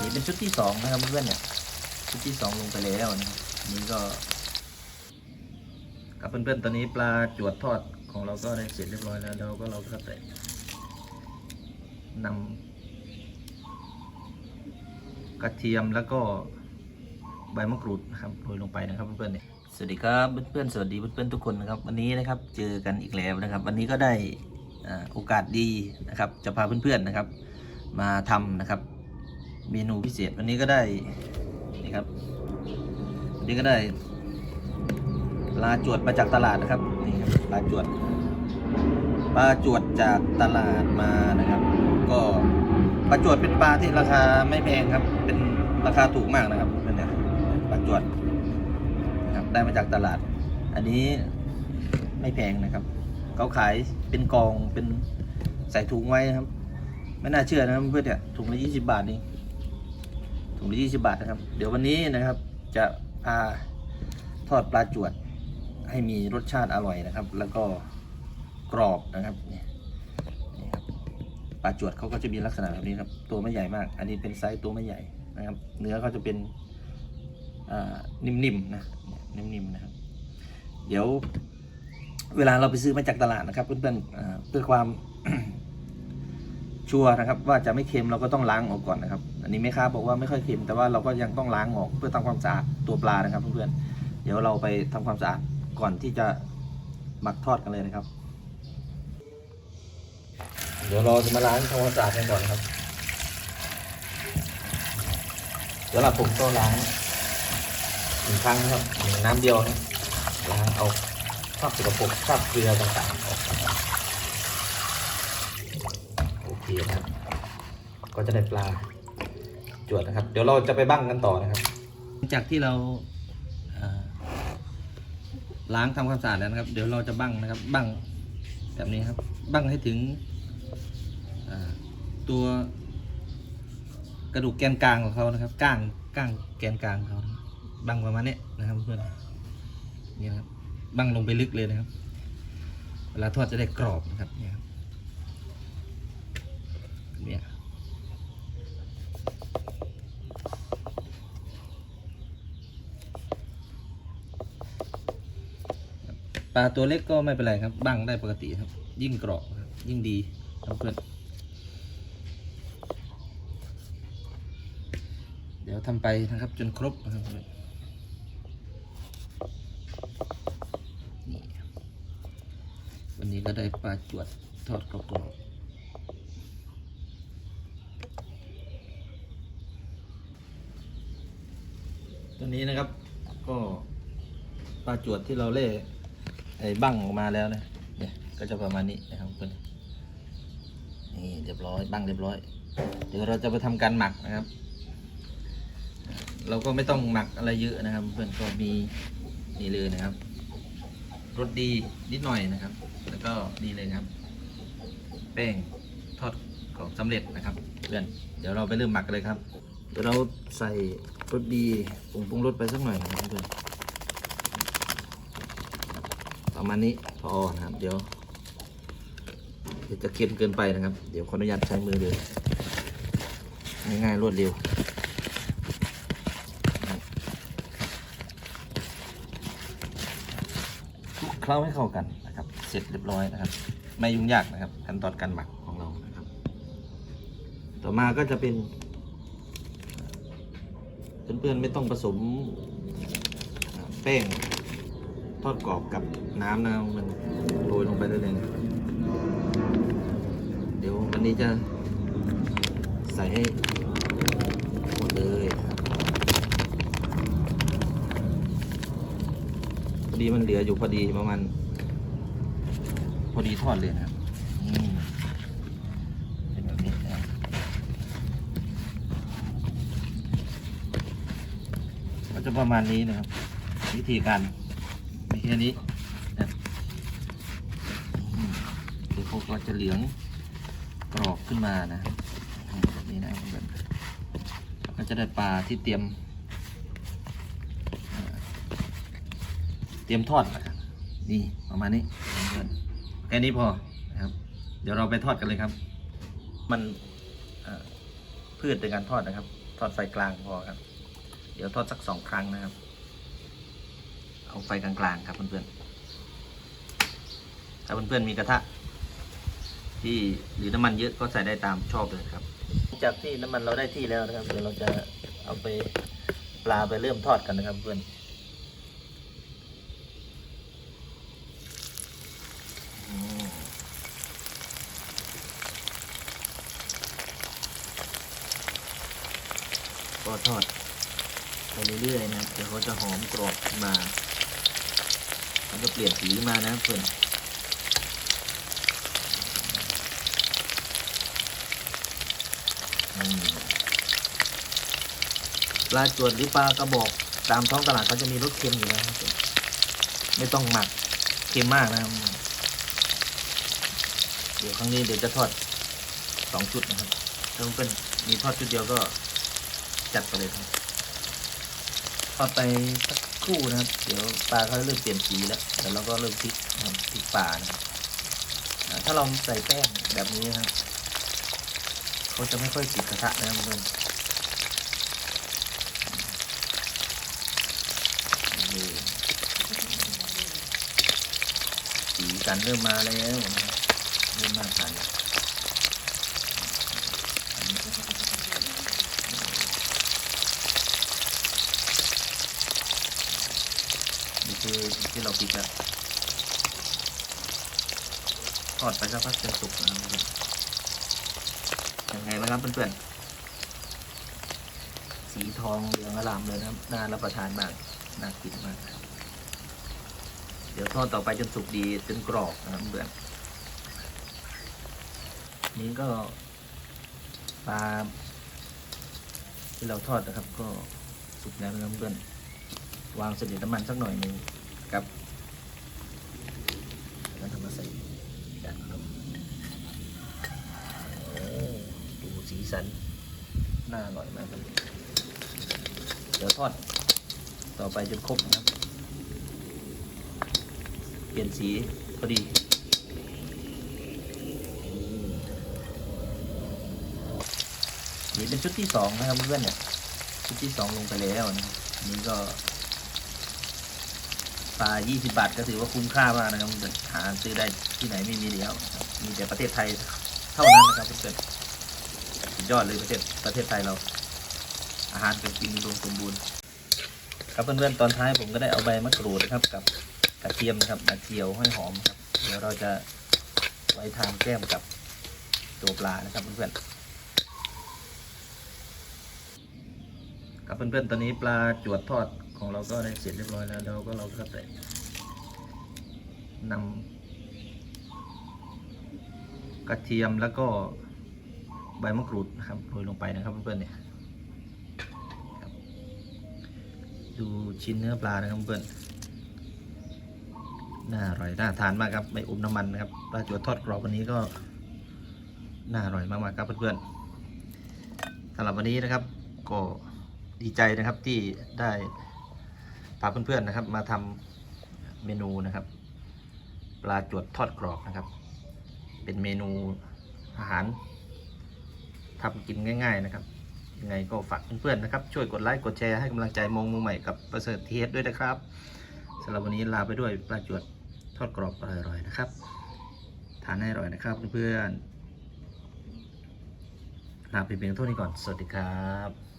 นี่เป็นชุดที่สองนะครับเพื่อนๆเนี่ยชุดที่สองลงไปแล้วนะครับนี่ก็กับเพื่อนๆตอนนี้ปลาจวดทอดของเราก็ได้เสร็จเรียบร้อยแล้วเราก็เราก็แต่นำกระเทียมแล้วก็ใบมะกรูดนะครับโรยลงไปนะครับเพื่อนๆเนี่ยสวัสดีครับเพื่อนๆสวัสดีเพื่อนๆทุกคนนะครับ วันนี้นะครับเจอกันอีกแล้วนะครับ วันนี้ก็ได้อาโอกาสดีนะครับ จะพาเพื่อนๆนะครับ มาทำนะครับ เมนูพิเศษวันนี้ก็ได้นี่ครับวันนี้ก็ได้ปลาจวดมาจากตลาดนะครับนี่ครับปลาจวดปลาจวดจากตลาดมานะครับ ก็ปลาจวดเป็นปลาที่ราคาไม่แพงครับ เป็นราคาถูกมากนะครับเป็นเนี่ยปลาจวดนะครับได้มาจากตลาด อันนี้ไม่แพงนะครับเขาขายเป็นกองเป็นใส่ถุงไว้นะครับ ไม่น่าเชื่อนะเพื่อนเนี่ยถุงละยี่สิบาทนี่ ถุงละยี่สิบาทนะครับ เดี๋ยววันนี้นะครับ จะพาทอดปลาจวด ให้มีรสชาติอร่อยนะครับ แล้วก็กรอบนะครับนี่ครับปลาจวดเขาก็จะมีลักษณะแบบนี้ครับ ตัวไม่ใหญ่มาก อันนี้เป็นไซส์ตัวไม่ใหญ่นะครับ เนื้อเขาจะเป็นนิ่มๆนะนิ่มๆนะครับ เดี๋ยวเวลาเราไปซื้อมาจากตลาดนะครับ เพื่อนๆเพื่อความ ชัวร์นะครับว่าจะไม่เค็มเราก็ต้องล้างออกก่อนนะครับ อันนี้แม่ค้าบอกว่าไม่ค่อยเค็มแต่ว่าเราก็ยังต้องล้างออกเพื่อทำความสะอาดตัวปลานะครับเพื่อนๆเดี๋ยวเราไปทำความสะอาดก่อนที่จะหมักทอดกันเลยนะครับ เดี๋ยวเราจะมาล้างทำความสะอาดกันก่อนนะครับ เดี๋ยวเราผมก็ล้างหนึ่งครั้งนะครับหนึ่งน้ำเดียวนะล้างเอาคราบสกปรกคราบเกลือต่างๆออกนะครับ โอเคนะครับ ก็จะได้ปลาจวดนะครับ เดี๋ยวเราจะไปบั้งกันต่อนะครับ หลังจากที่เราล้างทำความสะอาดแล้วนะครับ เดี๋ยวเราจะบั้งนะครับ บั้งแบบนี้ครับ บั้งให้ถึงตัวกระดูกแกนกลางของเขานะครับก้างก้างแกนกลางเขาบั้งประมาณนี้นะครับเพื่อนนี่นะครับบั้งลงไปลึกเลยนะครับ เวลาทอดจะได้กรอบนะครับเนี่ยครับ เนี่ยปลาตัวเล็กก็ไม่เป็นไรครับบั้งได้ปกติครับ ยิ่งกรอบยิ่งดีครับเพื่อนเดี๋ยวทำไปนะครับจนครบนะครับเพื่อนนี่วันนี้ก็ได้ปลาจวดทอดกรอบ ตัวนี้นะครับ ก็ปลาจวดที่เราเล่ไอ้บั้งออกมาแล้วนะเนี่ยก็จะประมาณนี้นะครับเพื่อนนี่เรียบร้อยบั้งเรียบร้อย เดี๋ยวเราจะไปทำการหมักนะครับ เราก็ไม่ต้องหมักอะไรเยอะนะครับ เพื่อนก็มีนี่เลยนะครับรสดีนิดหน่อยนะครับ แล้วก็นี่เลยครับ แป้งทอดของสำเร็จนะครับ เพื่อนเดี๋ยวเราไปเริ่มหมักกันเลยครับ เดี๋ยวเราใส่รสดีผงปรุงรสไปสักหน่อยนะครับเพื่อนประมาณนี้พอนะครับ เดี๋ยวเดี๋ยวจะเค็มเกินไปนะครับ เดี๋ยวขออนุญาตใช้มือเลยง่ายๆรวดเร็วเคล้าให้เข้ากันนะครับ เสร็จเรียบร้อยนะครับ ไม่ยุ่งยากนะครับขั้นตอนการหมักของเรานะครับ ต่อมาก็จะเป็น เพื่อนๆไม่ต้องผสมแป้งทอดกรอบกับน้ำนะมันโรยลงไปได้เลยนะเดี๋ยววันนี้จะใส่ให้หมดเลยพอดีมันเหลืออยู่พอดีประมาณพอดีทอดเลยนะครับอืมเป็นแบบนี้นะครับ ก็ จะประมาณนี้นะครับ วิธีการมีแค่นี้นะอืมเดี๋ยวพวกก็จะเหลืองกรอบขึ้นมานะแบบนี้นะเพื่อนก็จะได้ปลาที่เตรียม เตรียมทอดนะครับนี่ประมาณนี้เพื่อนแค่นี้พอนะครับ เดี๋ยวเราไปทอดกันเลยครับ มันพืชในการทอดนะครับ ทอดไฟกลางพอครับ เดี๋ยวทอดสักสองครั้งนะครับ เอาไฟกลางๆครับเพื่อนๆถ้าเพื่อนๆมีกระทะที่หรือน้ำมันเยอะก็ใส่ได้ตามชอบเลยครับ จากที่น้ำมันเราได้ที่แล้วนะครับเดี๋ยวเราจะเอาไปปลาไปเริ่มทอดกันนะครับเพื่อนอืมก็ทอด ไปเรื่อยๆนะเดี๋ยวเขาจะหอมกรอบมามันจะเปลี่ยนสีมานะเพื่อนปลาจวดหรือปลากระบอกตามท้องตลาดเขาจะมีรสเค็มอยู่แล้วไม่ต้องหมักเค็มมากนะครับเดี๋ยวครั้งนี้เดี๋ยวจะทอดสองชุดนะครับถ้าเป็นมีทอดชุดเดียวก็จัดไปเลยครับ ทอดไปสักครู่นะครับ เดี๋ยวปลาเขาเริ่มเปลี่ยนสีแล้วเดี๋ยวเราก็เริ่มพลิกนะครับพลิกปลานะครับถ้าเราใส่แป้งแบบนี้นะครับเขาจะไม่ค่อยติดกระทะนะครับเพื่อนสีสันเริ่มมาแล้วเริ่มน่าทานแล้วนี่ คือที่เราปิดแล้วทอดไปสักพักจนสุกนะครับเพื่อนยังไงบ้างครับเพื่อนๆสีทองเหลืองอลามเลยนะครับน่ารับประทานมากน่ากินมากเดี๋ยวทอดต่อไปจนสุกดีจนกรอบนะครับเพื่อนนี้ก็ปลาที่เราทอดนะครับ ก็สุกแล้วนะครับเพื่อนวางเสด็จน้ำมันสักหน่อยหนึ่ง กับแล้วทำมาใส่จานครับโอ้ดูสีสัน น่าอร่อยมากครับเดี๋ยวทอด ต่อไปจนครบนะครับ เปลี่ยนสีพอดีนี่เป็นชุดที่สองนะครับเพื่อนเนี่ยชุดที่สองลงไปแล้วนะนี่ก็ ปลา 20 บาทก็ถือว่าคุ้มค่ามากนะครับเพื่อนหาซื้อได้ที่ไหนไม่มีแล้วมีแต่ประเทศไทยเท่านั้นนะครับเพื่อนสุดยอดเลยประเทศประเทศไทยเรา อาหารการกินอุดมสมบูรณ์ครับเพื่อนๆตอนท้ายผมก็ได้เอาใบมะกรูดนะครับ กับกระเทียมนะครับมาเจียวให้หอมครับเดี๋ยวเราจะไว้ทานแก้มกับตัวปลานะครับเพื่อนๆครับเพื่อนๆตอนนี้ปลาจวดทอด ของเราก็ได้เสร็จเรียบร้อยแล้วเราก็เราก็ได้นำกระเทียมแล้วก็ใบมะกรูดนะครับโรยลงไปนะครับเพื่อนๆเนี่ยดูชิ้นเนื้อปลานะครับเพื่อนน่าอร่อยน่าทานมากครับไม่อมน้ำมันนะครับปลาจัวทอดกรอบวันนี้ก็น่าอร่อยมากๆครับเพื่อนๆสำหรับวันนี้นะครับก็ดีใจนะครับที่ได้าเพื่อนๆนะครับ มาทำเมนูนะครับ ปลาจวดทอดกรอบนะครับ เป็นเมนูอาหารทำกินง่ายๆนะครับยังไงก็ฝากเพื่อนๆนะครับ ช่วยกดไลค์กดแชร์ให้กำลังใจมองมือใหม่กับประเสริฐเทสด้วยนะครับสำหรับวันนี้ลาไปด้วยปลาจวดทอดกรอบอร่อยๆนะครับ ทานให้อร่อยนะครับเพื่อนๆลาไปเพียงเท่านี้ก่อน สวัสดีครับ